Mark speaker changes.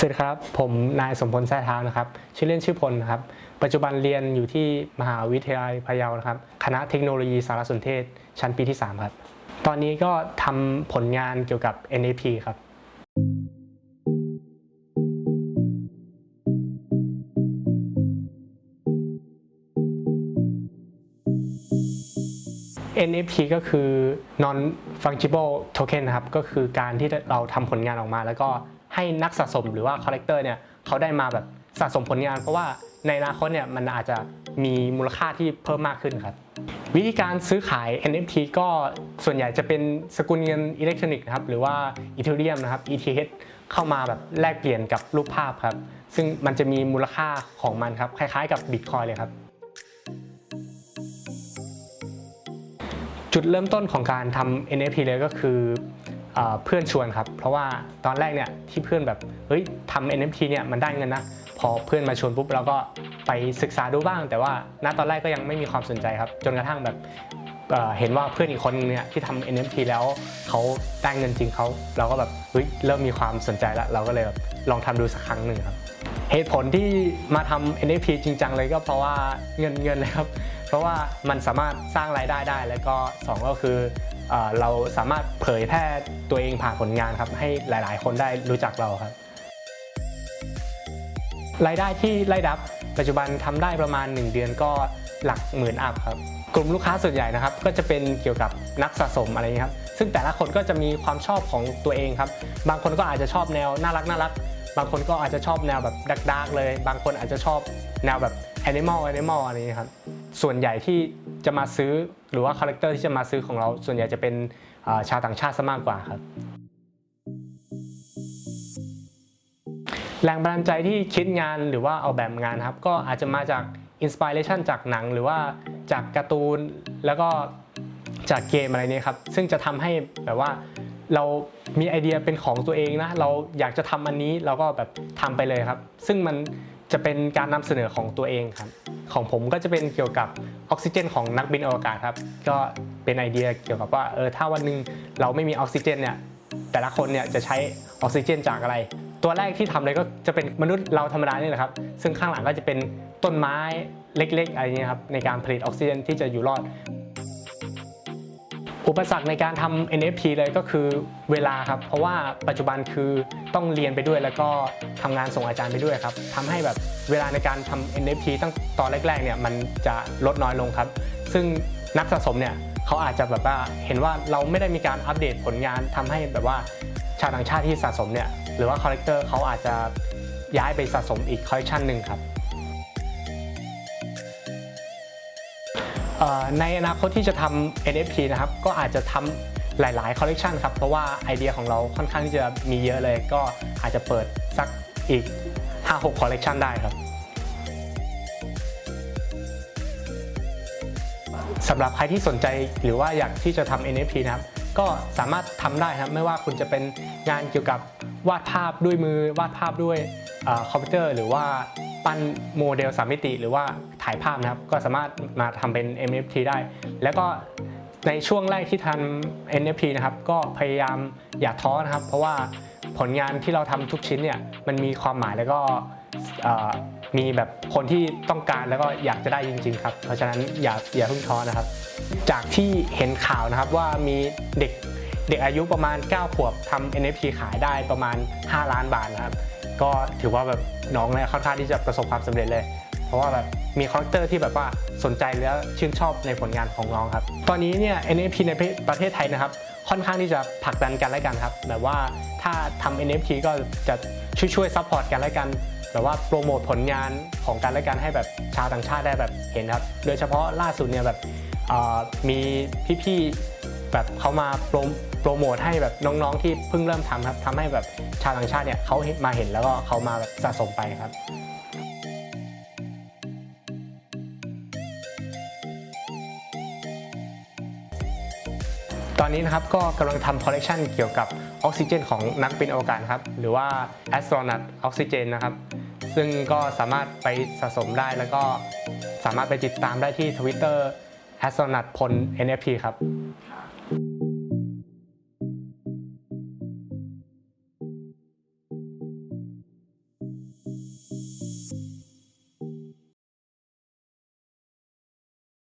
Speaker 1: สวัสดีครับ ผมนายสมพลแท้เท้านะครับ ชื่อเล่นชื่อพลนะครับ ปัจจุบันเรียนอยู่ที่มหาวิทยาลัยพะเยานะครับ คณะเทคโนโลยีสารสนเทศ ชั้นปีที่ 3 ครับ ตอนนี้ก็ทำผลงานเกี่ยวกับ NAP ครับ NFT ก็คือ non fungible token นะครับ ก็คือการที่เราทำผลงานออกมาแล้วก็ ให้นักสะสมหรือว่า collector เนี่ยเขาได้มาแบบสะสมผลงาน เพราะว่าในอนาคตเนี่ยมันอาจจะมีมูลค่าที่เพิ่มมากขึ้นครับ วิธีการซื้อขาย NFT ก็ส่วนใหญ่จะเป็นสกุลเงินอิเล็กทรอนิกส์นะครับหรือว่า Ethereum นะครับ ETH เข้ามาแบบแลกเปลี่ยนกับรูปภาพครับ ซึ่งมันจะมีมูลค่าของมันครับ คล้ายๆกับ Bitcoin เลยครับ จุดเริ่มต้นของการทำ NFT เลยก็คือ เพื่อนชวนครับ เพราะว่าตอนแรกเนี่ยที่เพื่อนแบบเฮ้ยทำ NFT เนี่ยมันได้เงินนะพอเพื่อนมาชวนปุ๊บเราก็ไปศึกษาดูบ้าง แต่ว่าณตอนแรกก็ยังไม่มีความสนใจครับ จนกระทั่งแบบเเห็นว่าเพื่อนอีกคนเนี่ยที่ทำ NFT แล้วเขาได้เงินจริงเขาเราก็แบบเฮ้ยเริ่มมีความสนใจแล้วเราก็เลยแบบลองทำดูสักครั้งหนึ่งครับ เหตุผลที่มาทำ NFT จริงจังเลยก็เพราะว่าเงินเงินเลยครับ เพราะว่ามันสามารถสร้างรายได้ได้ แล้วก็สองก็คือเอเราสามารถเผยแพร่ตัวเองผ่านผลงานครับให้หลาย ๆ คนได้รู้จักเราครับรายได้ที่ไล่ดับ ปัจจุบันทำได้ประมาณ 1 เดือนก็หลักหมื่นอัพครับกลุ่มลูกค้าส่วนใหญ่นะครับ ก็จะเป็นเกี่ยวกับนักสะสมอะไรอย่างนี้ครับซึ่งแต่ละคนก็จะมีความชอบของตัวเองครับ บางคนก็อาจจะชอบแนวน่ารักน่ารักบางคนก็อาจจะชอบแนวแบบดักดาร์กเลย บางคนอาจจะชอบแนวแบบแอนิมอลแอนิมอลอะไรอย่างนี้ครับ ส่วนใหญ่ที่จะมาซื้อหรือว่าคาแรคเตอร์ที่จะมาซื้อของเรา ส่วนใหญ่จะเป็นชาวต่างชาติซะมากกว่าครับ แรงบันดาลใจที่คิดงานหรือว่าเอาแบบงานครับ ก็อาจจะมาจากอินสปิเรชันจากหนังหรือว่าจากการ์ตูนแล้วก็จากเกมอะไรเนี่ยครับ ซึ่งจะทำให้แบบว่าเรามีไอเดียเป็นของตัวเองนะ เราอยากจะทำอันนี้เราก็แบบทำไปเลยครับ ซึ่งมัน จะเป็นการนำเสนอของตัวเองครับ ของผมก็จะเป็นเกี่ยวกับออกซิเจน ของนักบินอวกาศครับ ก็เป็นไอเดียเกี่ยวกับว่าเออถ้าวันหนึงเราไม่มีออกซิเจนเนี่ยแต่ละคนเนี่ยจะใช้ออกซิเจนจากอะไร ตัวแรกที่ทำเลยก็จะเป็นมนุษย์เราธรรมดานี่แหละครับ ซึ่งข้างหลังก็จะเป็นต้นไม้เล็กๆอะไรเงี้ยครับในการผลิตออกซิเจนที่จะอยู่รอด อุปสรรคในการทำ NFT เลยก็คือเวลาครับ เพราะว่าปัจจุบันคือต้องเรียนไปด้วยแล้วก็ทำงานส่งอาจารย์ไปด้วยครับทำให้แบบเวลาในการทำ NFT ตั้งตอนแรกๆเนี่ยมันจะลดน้อยลงครับ ซึ่งนักสะสมเนี่ยเขาอาจจะแบบว่าเห็นว่าเราไม่ได้มีการอัปเดตผลงานทำให้แบบว่าชาวต่างชาติที่สะสมเนี่ยหรือว่าคอลเลกเตอร์เขาอาจจะย้ายไปสะสมอีกคอลเลคชันหนึ่งครับ ในอนาคตที่จะทำ NFT นะครับก็อาจจะทำหลายๆคอลเลกชันครับเพราะว่าไอเดียของเราค่อนข้างที่จะมีเยอะเลย ก็อาจจะเปิดสักอีก 5-6คอลเลกชันได้ครับสำหรับใครที่สนใจหรือว่าอยากที่จะทำ NFT นะครับ ก็สามารถทำได้ครับไม่ว่าคุณจะเป็นงานเกี่ยวกับวาดภาพด้วยมือวาดภาพด้วยอคอมพิวเตอร์ หรือว่า ปั้นโมเดลสามมิติหรือว่าถ่ายภาพนะครับ ก็สามารถมาทำเป็น NFT ได้ แล้วก็ในช่วงแรกที่ทำ NFT นะครับ ก็พยายามอย่าท้อนะครับ เพราะว่าผลงานที่เราทำทุกชิ้นเนี่ยมันมีความหมายแล้วก็มีแบบคนที่ต้องการแล้วก็อยากจะได้จริง ๆ ครับ เพราะฉะนั้นอย่าอย่าเพิ่งท้อนะครับ จากที่เห็นข่าวนะครับว่ามีเด็กเด็กอายุประมาณ 9 ขวบทำ NFT ขายได้ประมาณ 5 ล้านบาทนะครับ ก็ถือว่าแบบน้องเนี่ยค่อนข้างที่จะประสบความสำเร็จเลย เพราะว่าแบบมีคอลเลกเตอร์ที่แบบว่าสนใจแล้วชื่นชอบในผลงานของน้องครับ ตอนนี้เนี่ย NFT ในประเทศไทยนะครับ ค่อนข้างที่จะผลักดันกันและกันครับ แบบว่าถ้าทำ NFT ก็จะช่วยช่วยซัพพอร์ตกันและกันแบบว่าโปรโมทผลงานของกันและกันให้แบบชาวต่างชาติได้แบบเห็นครับ โดยเฉพาะล่าสุดเนี่ยแบบมีพี่ๆ แบบเขามาโปรโปรโมทให้แบบน้องๆที่เพิ่งเริ่มทำครับทำให้แบบชาวต่างชาติเนี่ยเขามาเห็นแล้วก็เขามาแบบสะสมไปครับตอนนี้นะครับก็กำลังทำคอลเลกชันเกี่ยวกับออกซิเจนของนักบินอวกาศครับ หรือว่า astronaut oxygen นะครับ ซึ่งก็สามารถไปสะสมได้แล้วก็สามารถไปติดตามได้ที่ Twitter astronaut พล NFT ครับ